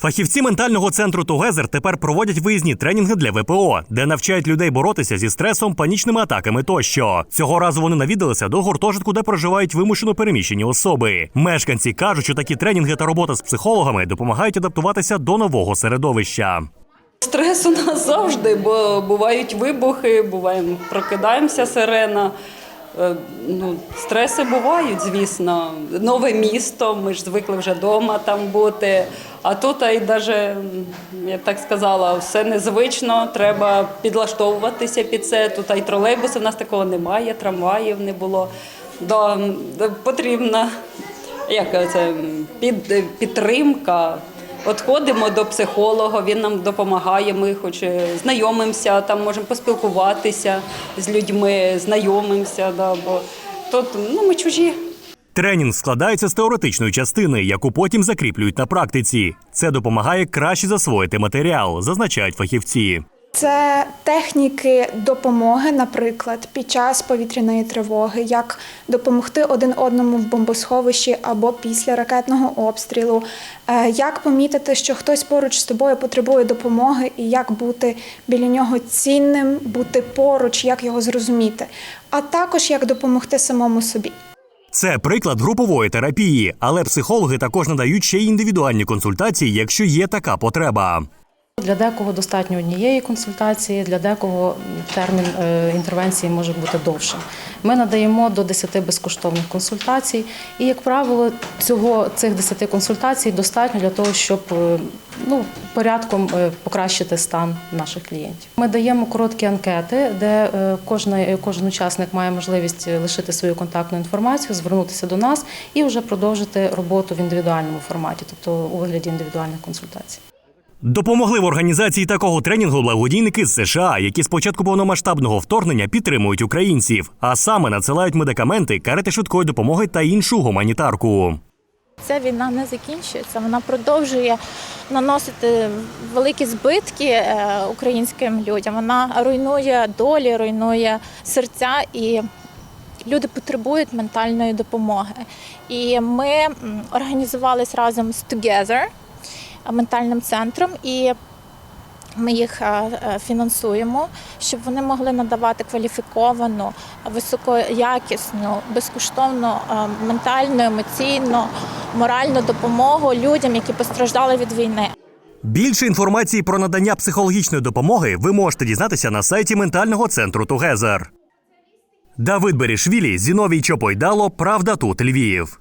Фахівці ментального центру Тугезер тепер проводять виїзні тренінги для ВПО, де навчають людей боротися зі стресом, панічними атаками тощо. Цього разу вони навідалися до гуртожитку, де проживають вимушено переміщені особи. Мешканці кажуть, що такі тренінги та робота з психологами допомагають адаптуватися до нового середовища. Стрес у нас завжди, бо бувають вибухи, буває, прокидаємося сирена. Е, Ну, стреси бувають, звісно. Нове місто, ми ж звикли вже вдома там бути. А тут, і навіть, я так сказала, все незвично, треба підлаштовуватися під це. Тут і тролейбуси в нас такого немає, трамваїв не було. Да, потрібна як це, під, підтримка. От ходимо до психолога, він нам допомагає. Ми хоч е, знайомимося, там можемо поспілкуватися з людьми, знайомимося. Да, бо тут ну, ми чужі. Тренінг складається з теоретичної частини, яку потім закріплюють на практиці. Це допомагає краще засвоїти матеріал, зазначають фахівці. Це техніки допомоги, наприклад, під час повітряної тривоги, як допомогти один одному в бомбосховищі або після ракетного обстрілу, е, як помітити, що хтось поруч з тобою потребує допомоги, і як бути біля нього цінним, бути поруч, як його зрозуміти, а також як допомогти самому собі. Це приклад групової терапії, але психологи також надають ще й індивідуальні консультації, якщо є така потреба. Для декого достатньо однієї консультації, для декого термін е, інтервенції може бути довшим. Ми надаємо до 10 безкоштовних консультацій, і, як правило, цього цих 10 консультацій достатньо для того, щоб е, ну, порядком е, покращити стан наших клієнтів. Ми даємо короткі анкети, де кожен, кожен учасник має можливість лишити свою контактну інформацію, звернутися до нас і вже продовжити роботу в індивідуальному форматі, тобто у вигляді індивідуальних консультацій. Допомогли в організації такого тренінгу благодійники з США, які з початку повномасштабного вторгнення підтримують українців, а саме надсилають медикаменти, карети швидкої допомоги та іншу гуманітарку. Ця війна не закінчується. Вона продовжує наносити великі збитки е, українським людям. Вона руйнує долі, руйнує серця і. Люди потребують ментальної допомоги. І ми м, організувались разом з Together, ментальним центром, і ми їх е, е, фінансуємо, щоб вони могли надавати кваліфіковану, високоякісну, безкоштовну е, ментальну, емоційну, моральну допомогу людям, які постраждали від війни. Більше інформації про надання психологічної допомоги ви можете дізнатися на сайті ментального центру Тугезер. Давид Берішвілі, Зіновій Чопойдало, Правда тут Львів.